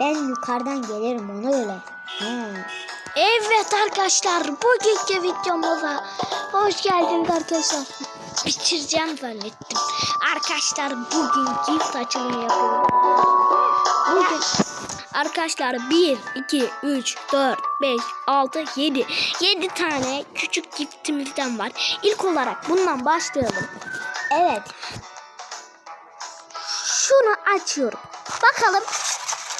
Ben yukarıdan gelirim ona göre. Ha. Evet arkadaşlar bugünkü videomuza hoş geldiniz arkadaşlar. Bitireceğim zannettim. Arkadaşlar bugün gift açılımı yapıyorum. Bugün arkadaşlar 1, 2, 3, 4, 5, 6, 7. 7 tane küçük giftimizden var. İlk olarak bundan başlayalım. Evet. Şunu açıyorum. Bakalım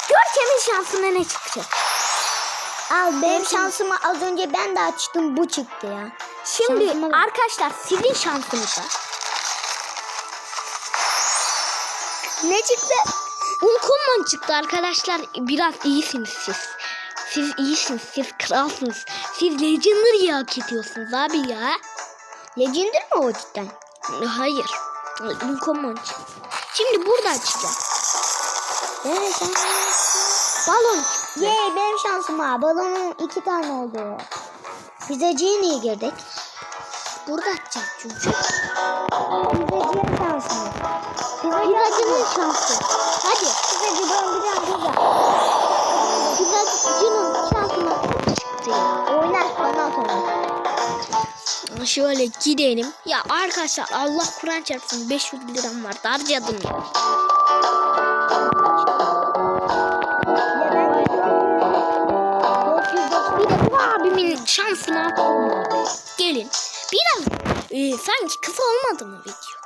Görkem'in şansına ne çıkacak? Al benim şansımı az önce ben de açtım bu çıktı ya. Şimdi Şansıma arkadaşlar sizin şansınıza ne çıktı? Uncommon çıktı arkadaşlar. Biraz iyisiniz siz. Siz iyisiniz. Siz kralsınız. Siz Legendary'i hak ediyorsunuz abi ya. Legendary mi o cidden? Hayır. Uncommon. Şimdi burada açacağım. Sen- Balon çıktı. Yey benim şansıma balonun iki tane oldu. Pizzacıya niye girdik? Burada açacağım çünkü. Pizzacının şansını. Pizzacının şansı. Hadi. Pizzacı ben bir tane pizza. Pizzacının şansına çıktı ya. Oynar bana at onu. Şöyle gidelim. Ya arkadaşlar Allah Kur'an çarpsın 500 liram var. Harcadım. Ya şansına abi. Gelin. Biraz e, sanki kısa olmadı mı video?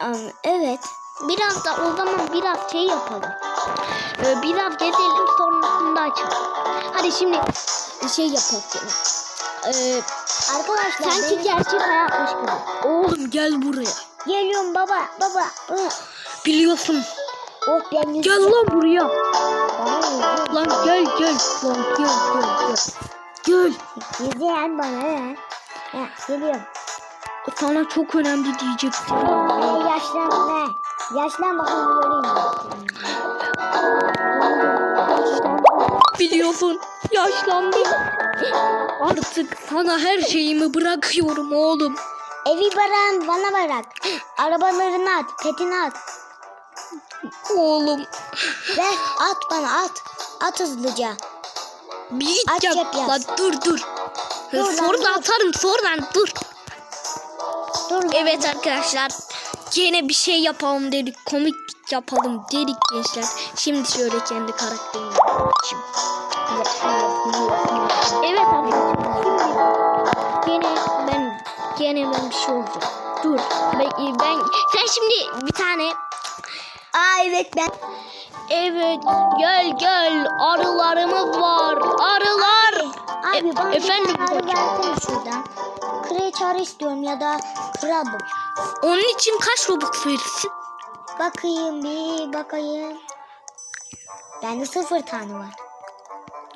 Am, evet. Biraz da o zaman biraz şey yapalım. E, biraz gezelim sonrasında açalım. Hadi şimdi şey yapalım. E, Arkadaşlar sanki benim- gerçek hayatmış gibi. Oğlum gel buraya. Geliyorum baba baba. Hı. Biliyorsun. Oh ben Gel lan buraya. Lan gel gel. Lan gel gel gel. Gel. Yüzüyen bana ne? Ha, geliyorum. Sana çok önemli diyecektim. Ee, yaşlan ne? Yaşlan bakalım göreyim. Biliyorsun yaşlandım. Artık sana her şeyimi bırakıyorum oğlum. Evi baran bana bırak. Arabalarını at, petini at. Oğlum. Ver at bana at. At hızlıca. Bir Aç yap. yap. Lan dur dur. Dur lan, Sonra atarım sonra dur. Dur. Evet arkadaşlar. Gene bir şey yapalım dedik. Komik yapalım dedik gençler. Şimdi şöyle kendi karakterimi yapayım. Evet arkadaşlar. Şimdi gene ben gene ben bir şey olacak. Dur. Ben, ben sen şimdi bir tane Aa evet ben. Evet gel gel arılarımız var. Arılar. Abi E- bana efendim arı versene şuradan. Kraliçe arı istiyorum ya da krabı. Onun için kaç robux verirsin? Bakayım bir bakayım. Bende sıfır tane var.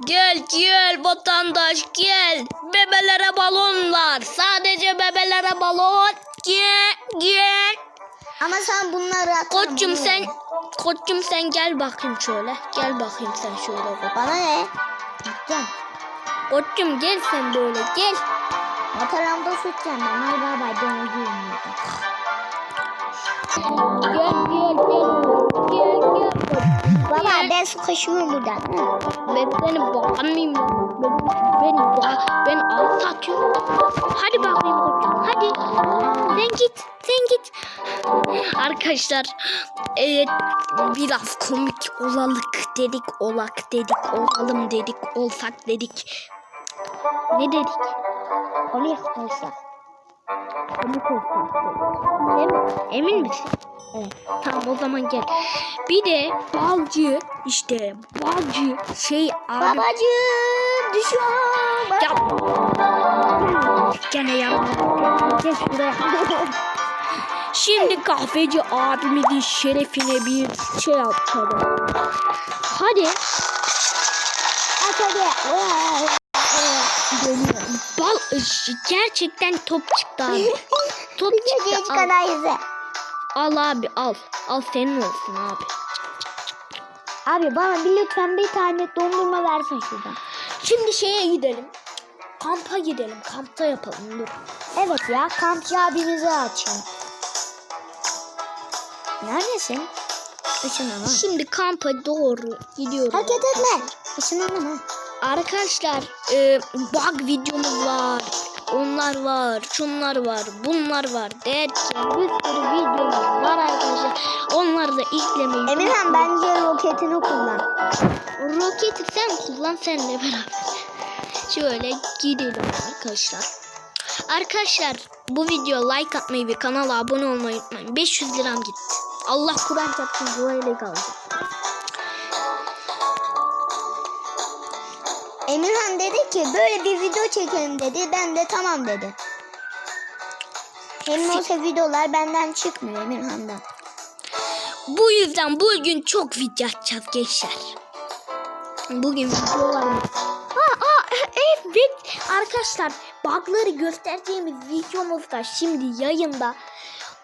Gel gel vatandaş gel. Bebelere balonlar. Sadece bebelere balon. Gel gel. Ama sen bunları at. Koçum sen Koçum sen gel bakayım şöyle. Gel bakayım sen şöyle. bak. Bana ne? Gideceğim. Koçum gel sen böyle gel. Mataramda sıçacağım ben. Hadi bay. Ben ödeyeyim. Gel gel gel. Gel gel. Baba ben su kaşıyorum buradan. Ben seni bağlamayayım. Ben, ben, ba- ben alt atıyorum. Hadi bakayım koçum. Hadi. Sen git. Sen git. Arkadaşlar. Evet. Biraz komik olalım dedik. Olak dedik. Olalım dedik. Olsak dedik. Ne dedik? Komik olsa. Komik olsak dedik. Emin, emin misin? Evet. Tamam o zaman gel. Bir de balcı işte balcı şey abi Babacığım düşüyor. Ya. Gene ya. Gel şuraya. Şimdi kahveci abimizin şerefine bir şey yapalım. Hadi. Hadi. Bal gerçekten top çıktı abi. Top çıktı. İzle. Al abi al. Al senin olsun abi. Abi bana bir lütfen bir tane dondurma versin şuradan. Şimdi şeye gidelim. Kampa gidelim. Kampta yapalım. Dur. Evet ya kampçı abimizi açın. Neredesin? Işınlama. Şimdi kampa doğru gidiyoruz. Hareket etme. Işınlama. Arkadaşlar e, bug videomuz var. Onlar var, şunlar var, bunlar var derken bir sürü videomuz var arkadaşlar. Onları da izlemeyi Emirhan bence roketini kullan. Roketi sen kullan senle beraber. Şöyle gidelim arkadaşlar. Arkadaşlar bu video like atmayı ve kanala abone olmayı unutmayın. 500 liram gitti. Allah Kur'an çarpsın böyle kalacak. Emirhan dedi ki böyle bir video çekelim dedi. Ben de tamam dedi. Hem olsa videolar benden çıkmıyor Emirhan'dan. Bu yüzden bugün çok video atacağız gençler. Bugün videolarımız. Aa, aa, evet arkadaşlar bugları göstereceğimiz videomuz da şimdi yayında.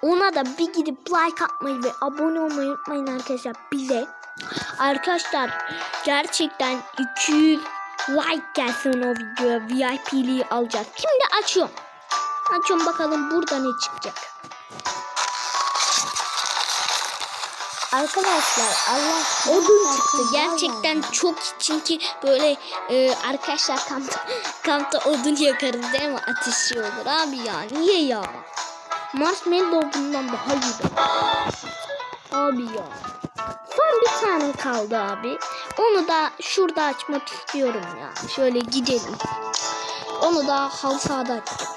Ona da bir gidip like atmayı ve abone olmayı unutmayın arkadaşlar bize. Arkadaşlar gerçekten 200 like gelsin o videoya VIP'liği alacağız. Şimdi açıyorum. Açıyorum bakalım burada ne çıkacak. Arkadaşlar Allah Odun çıktı. Gerçekten çok çünkü böyle e, arkadaşlar kampta, kampta odun yakarız değil mi? Ateşi olur abi ya. Niye ya? Marshmallow bundan daha iyi. Abi ya. Son bir tane kaldı abi. Onu da şurada açmak istiyorum ya. Şöyle gidelim. Onu da halı sahada açacağım.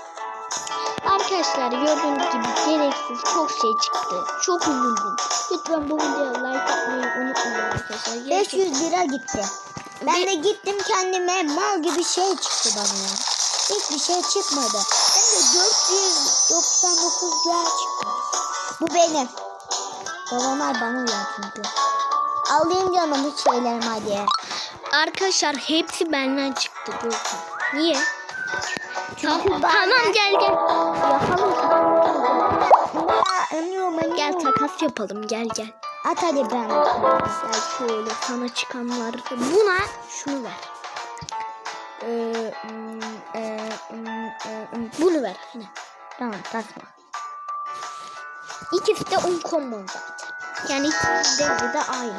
Arkadaşlar gördüğünüz gibi gereksiz çok şey çıktı. Çok üzüldüm. Lütfen bu videoya like atmayı unutmayın arkadaşlar. Gerçekten 500 lira gitti. Ben de gittim kendime mal gibi şey çıktı bana. Hiçbir şey çıkmadı. Hem de 499 lira çıktı. Bu benim. Babamlar bana uyar çünkü. Alayım canım hiç şeylerim hadi. Arkadaşlar hepsi benden çıktı. Bakın. Niye? Tamam, tamam gel gel. Yapalım. Gel takas yapalım gel gel. At hadi ben. Gel şöyle sana çıkanlar. Buna şunu ver. Ee, e, e, hmm, bunu ver. Yine. Tamam tasma. İkisi de 10 combo zaten. Yani ikisi de aynı.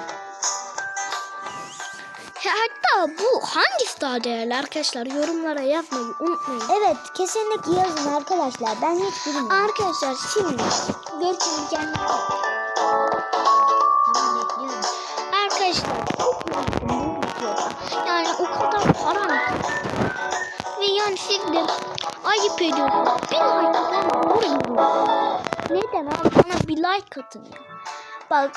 Hatta bu hangisi daha değerli arkadaşlar yorumlara yazmayı unutmayın. Evet kesinlikle yazın arkadaşlar. Ben hiç bilmiyorum. Arkadaşlar şimdi Görkem'in kendi Tamam bekliyorum. Arkadaşlar. Yani o kadar param. Ve yani siz de ayıp ediyorsunuz. Bir like vuruyorum. Neden abi bana bir like atın ya. Bak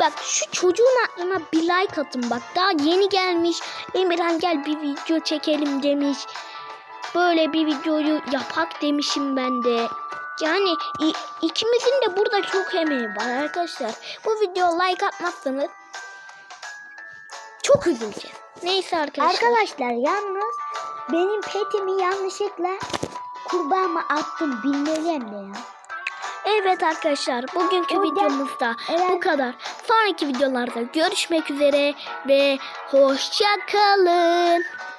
bak şu çocuğun aklına bir like atın bak. Daha yeni gelmiş. Emirhan gel bir video çekelim demiş. Böyle bir videoyu yapak demişim ben de. Yani ikimizin de burada çok emeği var arkadaşlar. Bu video like atmazsanız çok üzüleceğiz. Neyse arkadaşlar. Arkadaşlar yalnız benim petimi yanlışlıkla kurbağama attım bilmeliyim de ya. Evet arkadaşlar bugünkü videomuzda bu kadar. Sonraki videolarda görüşmek üzere ve hoşça kalın.